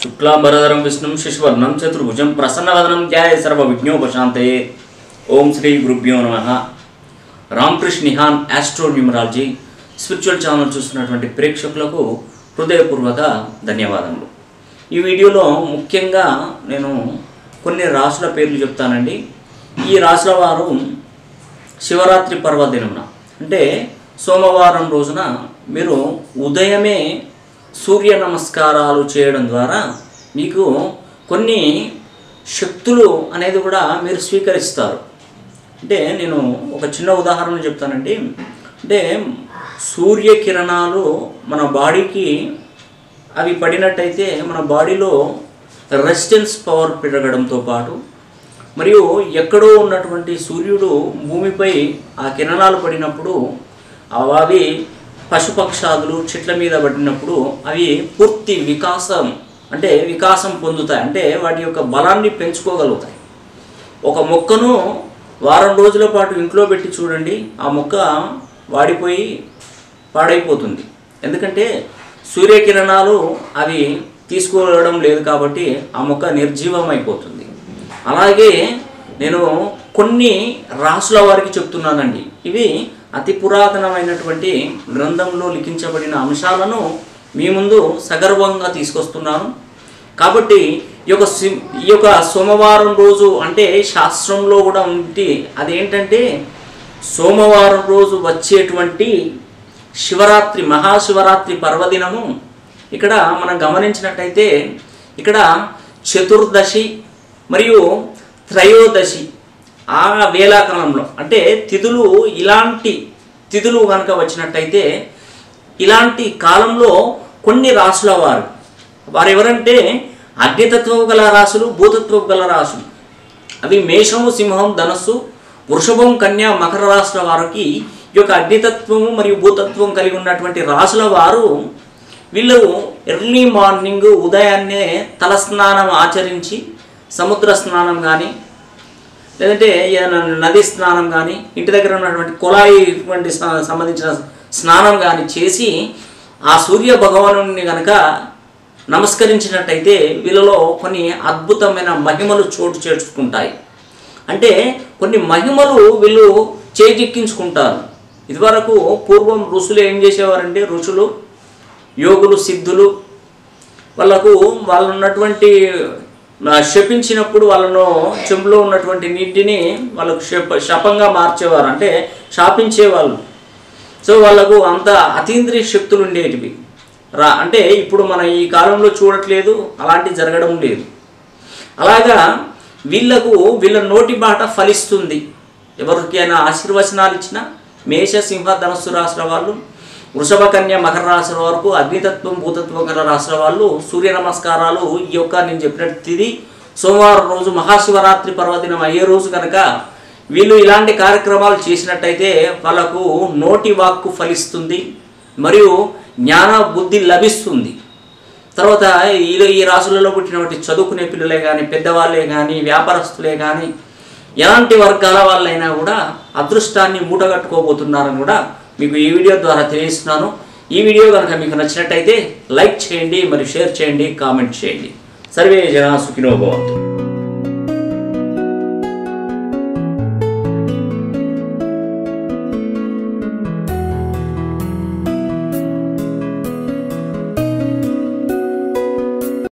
శుక్లాంబరధరం విష్ణుం శిశువర్ణం చతుర్భుజం ప్రసన్నవదనం ధ్యాయ సర్వ విఘ్నోపశాంతయే ఓం శ్రీ గురుభ్యో నమ. Ramakrishna Nihan astro numerology spiritual channel చూస్తున్నటువంటి ప్రేక్షకులకు హృదయపూర్వక ధన్యవాదములు. ఈ వీడియోలో ముఖ్యంగా నేను కొన్ని రాసుల పేర్లు చెప్తానండి. ఈ రాసుల వారు శివరాత్రి పర్వదినమున అంటే సోమవారం రోజున మీరు ఉదయమే సూర్య నమస్కారాలు చేయడం ద్వారా మీకు కొన్ని శక్తులు అనేది కూడా మీరు స్వీకరిస్తారు. అంటే నేను ఒక చిన్న ఉదాహరణ చెప్తానండి. అంటే సూర్యకిరణాలు మన బాడీకి అవి పడినట్టయితే మన బాడీలో రెసిస్టెన్స్ పవర్ పెరగడంతో పాటు మరియు ఎక్కడో ఉన్నటువంటి సూర్యుడు భూమిపై ఆ కిరణాలు పడినప్పుడు అవి పశుపక్షాదులు చెట్ల మీద పడినప్పుడు అవి పూర్తి వికాసం అంటే వికాసం పొందుతాయి. అంటే వాటి యొక్క బలాన్ని పెంచుకోగలుగుతాయి. ఒక మొక్కను వారం రోజుల పాటు ఇంట్లో పెట్టి చూడండి ఆ మొక్క వాడిపోయి పాడైపోతుంది. ఎందుకంటే సూర్యకిరణాలు అవి తీసుకోవడం లేదు కాబట్టి ఆ మొక్క నిర్జీవం అయిపోతుంది అలాగే నేను కొన్ని రాసుల వారికి చెప్తున్నానండి. ఇవి అతి పురాతనమైనటువంటి గ్రంథంలో లిఖించబడిన అంశాలను మీ ముందు సగర్వంగా తీసుకొస్తున్నాను. కాబట్టి ఈ యొక్క ఈ యొక్క సోమవారం రోజు అంటే శాస్త్రంలో కూడా ఉంది అదేంటంటే సోమవారం రోజు వచ్చేటువంటి శివరాత్రి మహాశివరాత్రి పర్వదినము. ఇక్కడ మనం గమనించినట్టయితే ఇక్కడ చతుర్దశి మరియు త్రయోదశి ఆ వేలాకాలంలో అంటే తిథులు ఇలాంటి తిథులు కనుక వచ్చినట్టయితే ఇలాంటి కాలంలో కొన్ని రాసుల వారు వారు ఎవరంటే అగ్నితత్వం గల రాసులు భూతత్వం గల రాసులు. అవి మేషము సింహం ధనస్సు వృషభం కన్య మకర రాశుల వారికి ఈ యొక్క అగ్నితత్వము మరియు భూతత్వం కలిగి ఉన్నటువంటి రాసుల వారు వీళ్ళు ఎర్లీ మార్నింగ్ ఉదయాన్నే తలస్నానం ఆచరించి సముద్ర స్నానం కానీ లేదంటే ఏదైనా నది స్నానం కానీ ఇంటి దగ్గర ఉన్నటువంటి కుళాయి వంటి సంబంధించిన స్నానం కానీ చేసి ఆ సూర్య భగవానుని కనుక నమస్కరించినట్టయితే వీళ్ళలో కొన్ని అద్భుతమైన మహిమలు చోటు చేర్చుకుంటాయి అంటే కొన్ని మహిమలు వీళ్ళు చేజిక్కించుకుంటారు. ఇదివరకు పూర్వం ఋషులు ఏం చేసేవారంటే ఋషులు యోగులు సిద్ధులు వాళ్ళకు వాళ్ళు ఉన్నటువంటి శపించినప్పుడు వాళ్ళను చెంబులో ఉన్నటువంటి నీటిని వాళ్ళకు శప శపంగా మార్చేవారు. అంటే శాపించేవాళ్ళు. సో వాళ్ళకు అంత అతీంద్రియ శక్తులు ఉండేటివి. రా అంటే ఇప్పుడు మనం ఈ కాలంలో చూడట్లేదు అలాంటి జరగడం లేదు. అలాగా వీళ్ళకు వీళ్ళ నోటి బాట ఫలిస్తుంది. ఎవరికైనా ఆశీర్వచనాలు ఇచ్చినా మేష సింహ ధనస్సు రాశుల వాళ్ళు వృషభ కన్య మకర రాశుల వరకు అగ్నితత్వం భూతత్వం గల రాశుల వాళ్ళు సూర్య నమస్కారాలు ఈ యొక్క నేను చెప్పినట్టు తిది. సోమవారం రోజు మహాశివరాత్రి పర్వదినం అయ్యే రోజు కనుక వీళ్ళు ఇలాంటి కార్యక్రమాలు చేసినట్టయితే వాళ్ళకు నోటి వాక్కు ఫలిస్తుంది మరియు జ్ఞాన బుద్ధి లభిస్తుంది. తర్వాత వీళ్ళు ఈ రాసులలో పుట్టినటువంటి చదువుకునే పిల్లలే కానీ పెద్దవాళ్ళే కానీ వ్యాపారస్తులే కానీ ఎలాంటి వర్గాల వాళ్ళైనా కూడా అదృష్టాన్ని మూటగట్టుకోబోతున్నారని కూడా మీకు ఈ వీడియో ద్వారా తెలియజేస్తున్నాను. ఈ వీడియో కనుక మీకు నచ్చినట్టయితే లైక్ చేయండి మరియు షేర్ చేయండి కామెంట్ చేయండి. సర్వే జనా సుఖినోభవంతు